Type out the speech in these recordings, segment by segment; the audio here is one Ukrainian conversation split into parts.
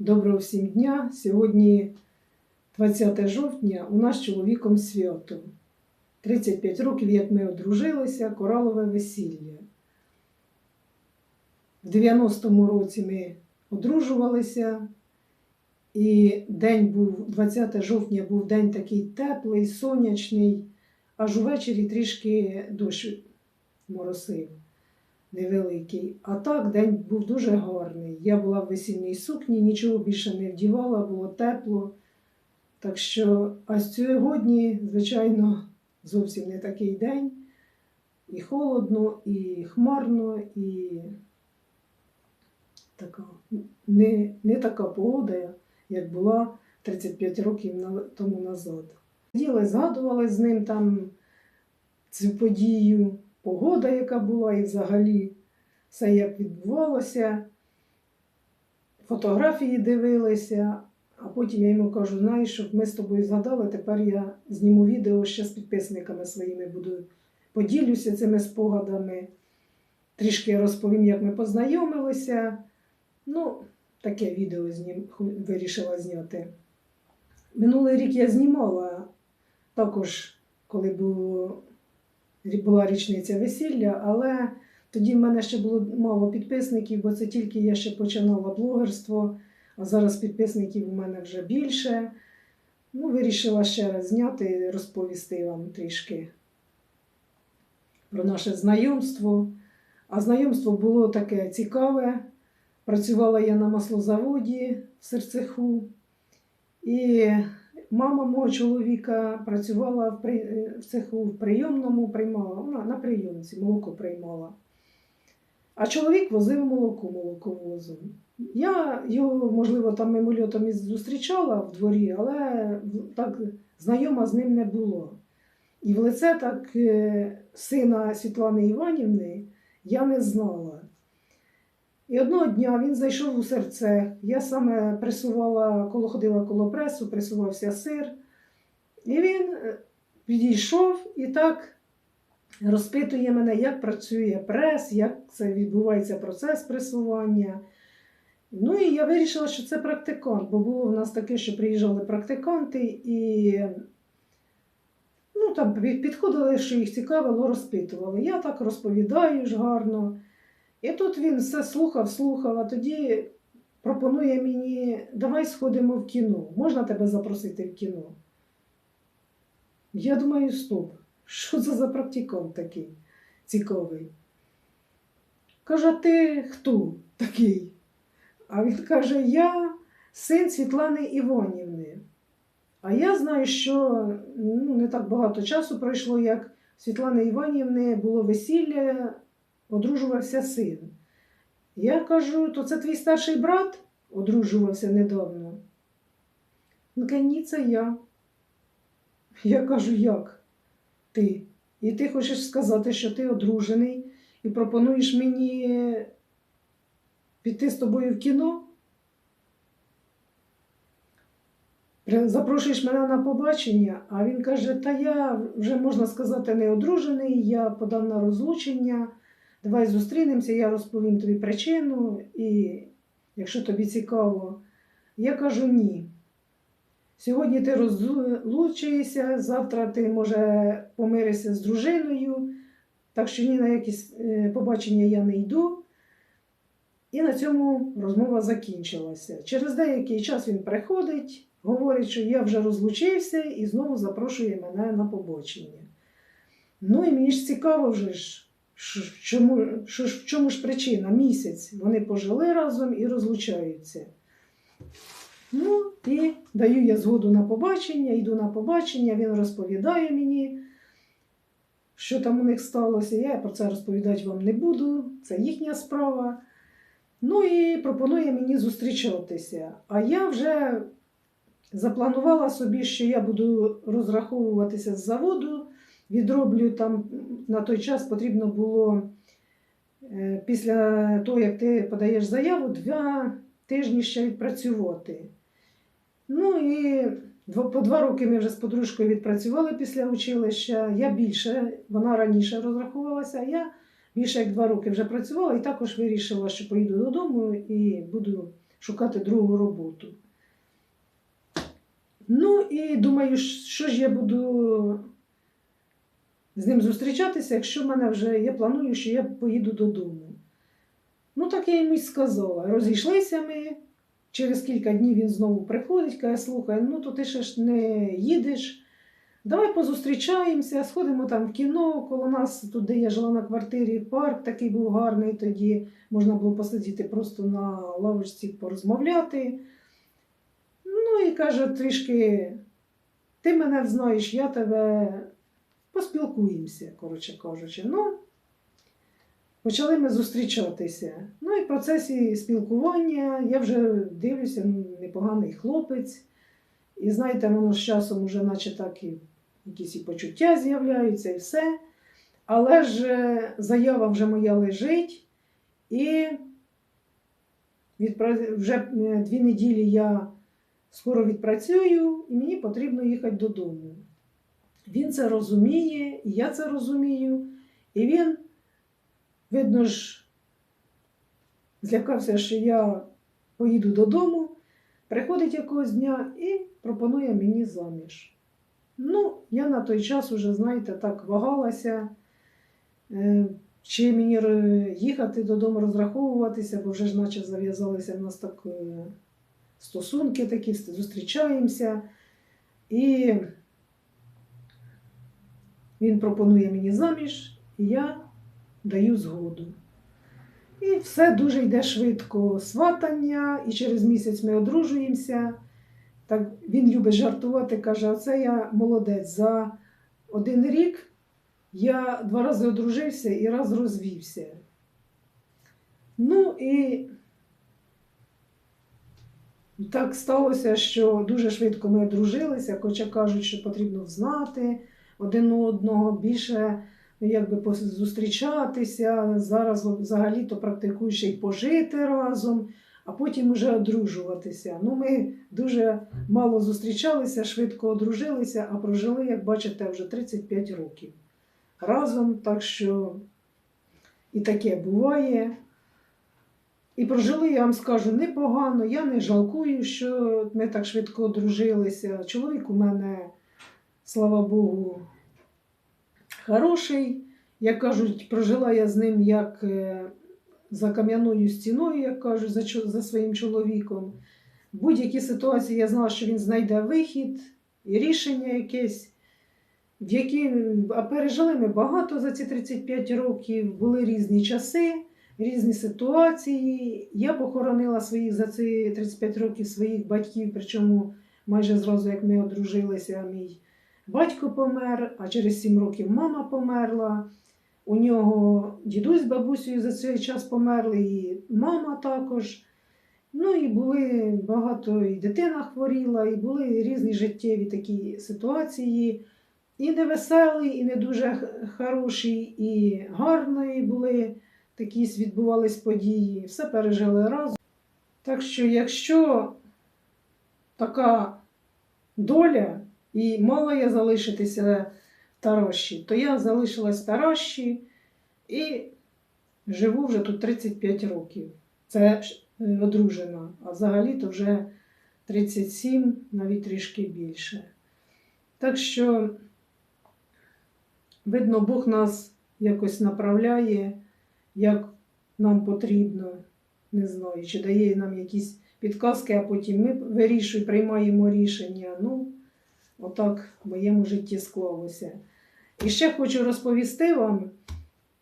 Доброго всім дня. Сьогодні 20 жовтня у нас з чоловіком свято. 35 років, як ми одружилися, коралове весілля. В 90-му році ми одружувалися, і день був, 20 жовтня був день такий теплий, сонячний, аж увечері трішки дощ моросив невеликий. А так день був дуже гарний. Я була в весільній сукні, нічого більше не вдівала, було тепло. Так що, а сьогодні, звичайно, зовсім не такий день. І холодно, і хмарно, і така, не, не така погода, як була 35 років тому назад. Сиділи, згадували з ним там цю подію, погода, яка була, і взагалі все як відбувалося. Фотографії дивилися, а потім я йому кажу, знаєш, щоб ми з тобою згадали, тепер я зніму відео ще з підписниками своїми буду поділюся цими спогадами. Трішки розповім, як ми познайомилися. Ну, таке відео знім... вирішила зняти. Минулий рік я знімала також, коли було, була річниця весілля, але тоді в мене ще було мало підписників, бо це тільки я ще починала блогерство, а зараз підписників у мене вже більше. Ну, вирішила ще раз зняти, розповісти вам трішки про наше знайомство. А знайомство було таке цікаве. Працювала я на маслозаводі в серцеху. І мама мого чоловіка працювала в, при... в цеху в прийомному, приймала, вона на прийомці молоко приймала. А чоловік возив молоко молоковозом. Я його, можливо, там мимольотом і зустрічала в дворі, але так знайома з ним не було. І в лице так е, сина Світлани Іванівни я не знала. І одного дня він зайшов у серце. Я саме пресувала, коло ходила коло пресу, пресувався сир. І він е, підійшов і так розпитує мене, як працює прес, як це відбувається процес пресування. Ну і я вирішила, що це практикант, бо було в нас таке, що приїжджали практиканти і ну, там підходили, що їх цікавило, розпитували. Я так розповідаю ж гарно. І тут він все слухав, слухав, а тоді пропонує мені, давай сходимо в кіно. Можна тебе запросити в кіно? Я думаю, стоп. Що це за практикант такий цікавий? Каже, ти хто такий? А він каже, я син Світлани Іванівни. А я знаю, що ну, не так багато часу пройшло, як Світлани Іванівни було весілля, одружувався син. Я кажу, то це твій старший брат одружувався недавно. Він каже, ні, це я. Я кажу, як ти? І ти хочеш сказати, що ти одружений і пропонуєш мені піти з тобою в кіно? Запрошуєш мене на побачення, а він каже: Та я вже можна сказати не одружений, я подав на розлучення. Давай зустрінемося, я розповім тобі причину, і якщо тобі цікаво, я кажу ні. Сьогодні ти розлучуєшся, завтра ти, може, помиришся з дружиною, так що ні на якісь е, побачення я не йду. І на цьому розмова закінчилася. Через деякий час він приходить, говорить, що я вже розлучився і знову запрошує мене на побачення. Ну і мені ж цікаво вже ж, чому, що, в чому ж причина? Місяць. Вони пожили разом і розлучаються. Ну, і даю я згоду на побачення, йду на побачення, він розповідає мені, що там у них сталося. Я про це розповідати вам не буду, це їхня справа. Ну і пропонує мені зустрічатися. А я вже запланувала собі, що я буду розраховуватися з заводу, відроблю там на той час потрібно було е, після того, як ти подаєш заяву, два тижні ще відпрацювати. Ну і по два роки ми вже з подружкою відпрацювали після училища. Я більше, вона раніше розрахувалася, а я більше як два роки вже працювала і також вирішила, що поїду додому і буду шукати другу роботу. Ну і думаю, що ж я буду з ним зустрічатися, якщо в мене вже я планую, що я поїду додому. Ну, так я йому й сказала. Розійшлися ми. Через кілька днів він знову приходить, каже, слухай, ну то ти ще ж не їдеш. Давай позустрічаємося, сходимо там в кіно. Коло нас, тут, де я жила на квартирі, парк такий був гарний тоді. Можна було посидіти просто на лавочці порозмовляти. Ну і каже, трішки, ти мене знаєш, я тебе поспілкуємося, коротше кажучи. Ну, почали ми зустрічатися. Ну і в процесі спілкування я вже дивлюся, ну, непоганий хлопець. І знаєте, воно з часом вже наче так і якісь і почуття з'являються, і все. Але ж е, заява вже моя лежить, і відпра- вже е, дві неділі я скоро відпрацюю, і мені потрібно їхати додому. Він це розуміє, і я це розумію. І він, видно ж, злякався, що я поїду додому, приходить якогось дня і пропонує мені заміж. Ну, я на той час уже, знаєте, так вагалася, е, чи мені їхати додому розраховуватися, бо вже ж наче зав'язалися в нас так е, стосунки такі, зустрічаємося. І він пропонує мені заміж, і я даю згоду. І все дуже йде швидко сватання, і через місяць ми одружуємося. Так він любить жартувати, каже: оце я молодець. За один рік я два рази одружився і раз розвівся. Ну і так сталося, що дуже швидко ми одружилися, хоча кажуть, що потрібно знати один одного, більше ну, якби зустрічатися. Зараз взагалі то практикують ще й пожити разом, а потім вже одружуватися. Ну, ми дуже мало зустрічалися, швидко одружилися, а прожили, як бачите, вже 35 років разом. Так що і таке буває. І прожили, я вам скажу, непогано. Я не жалкую, що ми так швидко одружилися. Чоловік у мене, слава Богу, хороший. Як кажуть, прожила я з ним як е, за кам'яною стіною, як кажуть, за, за своїм чоловіком. В будь-якій ситуації я знала, що він знайде вихід і рішення якесь. В які, а пережили ми багато за ці 35 років, були різні часи, різні ситуації. Я похоронила своїх за ці 35 років своїх батьків, причому майже зразу, як ми одружилися, мій батько помер, а через 7 років мама померла. У нього дідусь з бабусею за цей час померли, і мама також. Ну і були багато, і дитина хворіла, і були різні життєві такі ситуації. І невеселі, і не дуже хороші, і гарні були такі відбувались події. Все пережили разом. Так що, якщо така доля, і мала я залишитися в Таращі, то я залишилась в Таращі і живу вже тут 35 років. Це е, одружена, а взагалі то вже 37, навіть трішки більше. Так що, видно, Бог нас якось направляє, як нам потрібно. Не знаю, чи дає нам якісь підказки, а потім ми вирішуємо, приймаємо рішення. Ну, отак в моєму житті склалося. І ще хочу розповісти вам,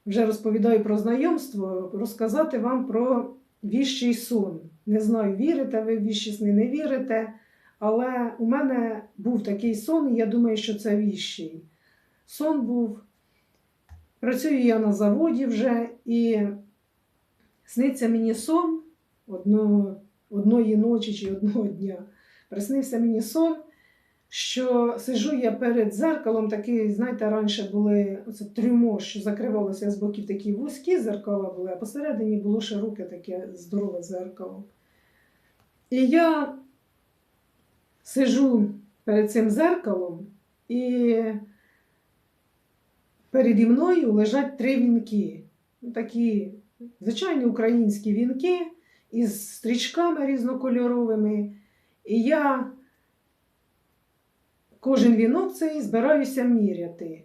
вже розповідаю про знайомство, розказати вам про віщий сон. Не знаю, вірите ви в віщі сни, не вірите, але у мене був такий сон, і я думаю, що це віщий. Сон був. Працюю я на заводі вже, і сниться мені сон одного, одної ночі чи одного дня. Приснився мені сон, що сижу я перед зеркалом, такий, знаєте, раніше були оце трюмо, що закривалося з боків такі вузькі зеркала були, а посередині було широке таке здорове зеркало. І я сижу перед цим зеркалом, і переді мною лежать три вінки. Такі звичайні українські вінки. із стрічками різнокольоровими. І я кожен вінок цей збираюся міряти.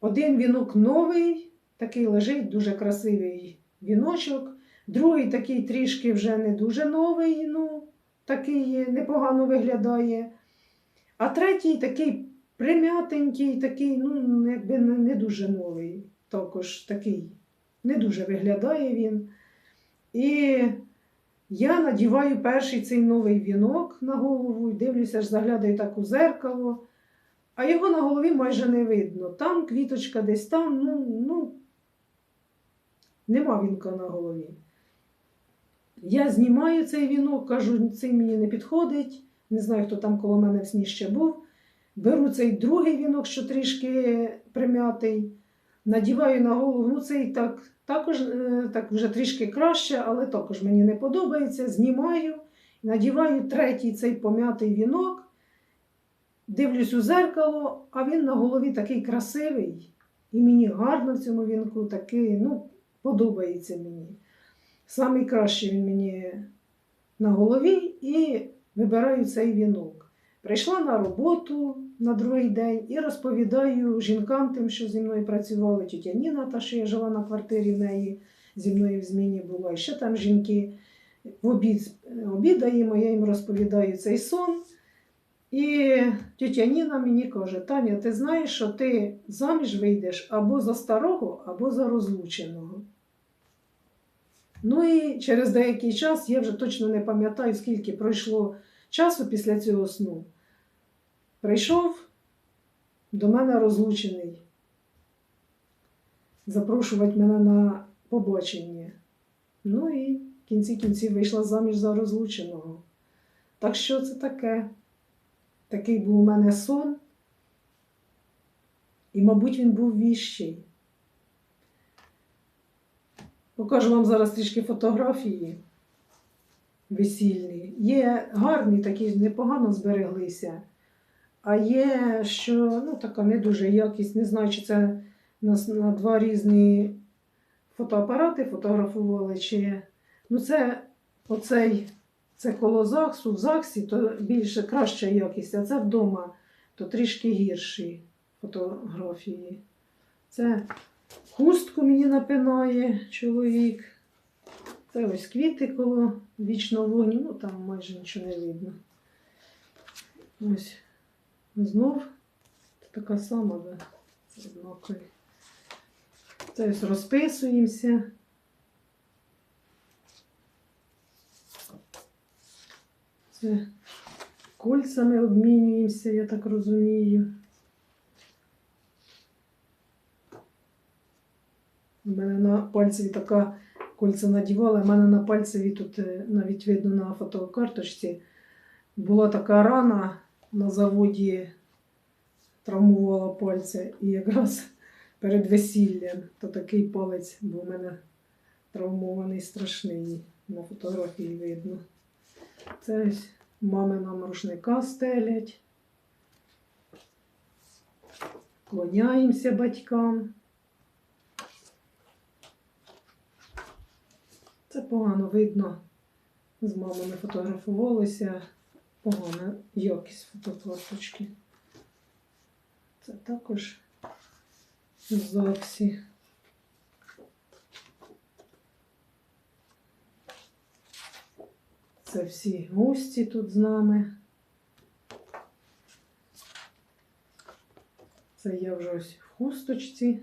Один вінок новий, такий лежить, дуже красивий віночок. Другий такий трішки вже не дуже новий, ну, такий непогано виглядає. А третій такий прим'ятенький, такий, ну, якби не, дуже новий. Також такий не дуже виглядає він. І я надіваю перший цей новий вінок на голову і дивлюся, аж заглядаю так у зеркало, а його на голові майже не видно. Там квіточка десь там, ну, ну нема вінка на голові. Я знімаю цей вінок, кажу, цей мені не підходить. Не знаю, хто там коло мене в сні ще був. Беру цей другий вінок, що трішки прим'ятий, надіваю на голову. Ну, цей так, також е, так вже трішки краще, але також мені не подобається. Знімаю, надіваю третій цей пом'ятий вінок, дивлюсь у зеркало, а він на голові такий красивий. І мені гарно в цьому вінку, такий, ну, подобається мені. Самий кращий він мені на голові і вибираю цей вінок. Прийшла на роботу на другий день і розповідаю жінкам, тим, що зі мною працювали, тітя Ніна, та що я жила на квартирі в неї, зі мною в зміні була. І ще там жінки в обід обідаємо, я їм розповідаю цей сон. І тітя Ніна мені каже: Таня, ти знаєш, що ти заміж вийдеш або за старого, або за розлученого. Ну і через деякий час, я вже точно не пам'ятаю, скільки пройшло часу після цього сну. Прийшов до мене розлучений, запрошувати мене на побачення. Ну і в кінці кінців вийшла заміж за розлученого. Так що це таке? Такий був у мене сон, і, мабуть, він був віщий. Покажу вам зараз трішки фотографії весільні. Є гарні, такі непогано збереглися. А є, що ну, така не дуже якість, не знаю, чи це на, на два різні фотоапарати фотографували, чи ну це оцей це коло ЗАГСу, в ЗАГСі, то більше краща якість, а це вдома, то трішки гірші фотографії. Це хустку мені напинає чоловік. Це ось квіти коло вічного вогню, ну там майже нічого не видно. Ось знов така сама, да, однакові. Це ось розписуємося. Це кольцями обмінюємося, я так розумію. У мене на пальцеві така кольця надівала, у мене на пальцеві тут е, навіть видно на фотокарточці. Була така рана на заводі, травмувала пальця. І якраз перед весіллям то такий палець був у мене травмований, страшний. На фотографії видно. Це ось мами нам рушника стелять. Клоняємося батькам. Це погано видно. З мамою фотографувалися. Погана якість фотокарточки. Це також ЗАГСі. Це всі гості тут з нами. Це я вже ось в хусточці.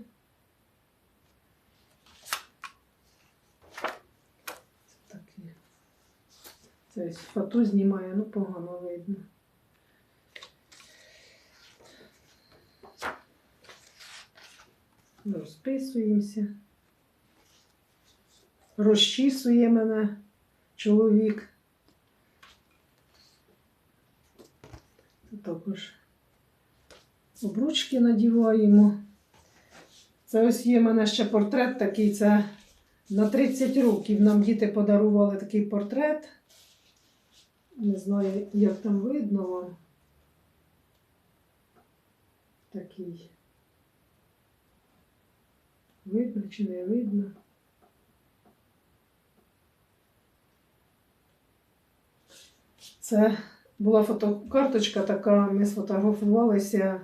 Це таке. Це ось фото знімає, ну погано видно. Розписуємося. Розчісує мене чоловік. Також обручки надіваємо. Це ось є в мене ще портрет такий. Це на 30 років нам діти подарували такий портрет. Не знаю, як там видно. Такий. Видно чи не видно? Це була фотокарточка така, ми сфотографувалися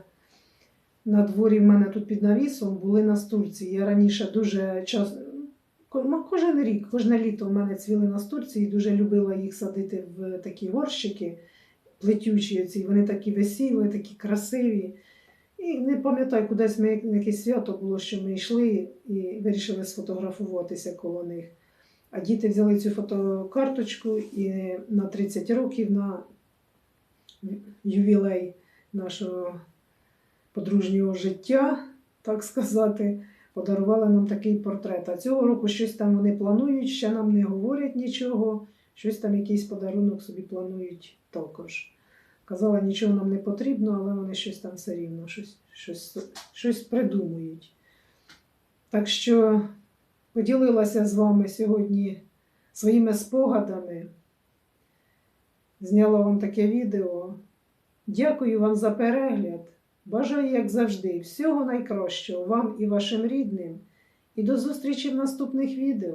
на дворі в мене тут під навісом, були настурці. Я раніше дуже часто, кожен рік, кожне літо в мене цвіли настурці і дуже любила їх садити в такі горщики плетючі. Ці. Вони такі весіли, такі красиві. І не пам'ятаю, кудись ми якесь свято було, що ми йшли і вирішили сфотографуватися коло них. А діти взяли цю фотокарточку і на 30 років на ювілей нашого подружнього життя, так сказати, подарували нам такий портрет. А цього року щось там вони планують, ще нам не говорять нічого, щось там якийсь подарунок собі планують також. Казала, нічого нам не потрібно, але вони щось там все рівно, щось, щось, щось придумують. Так що поділилася з вами сьогодні своїми спогадами. Зняла вам таке відео. Дякую вам за перегляд. Бажаю, як завжди, всього найкращого вам і вашим рідним. І до зустрічі в наступних відео.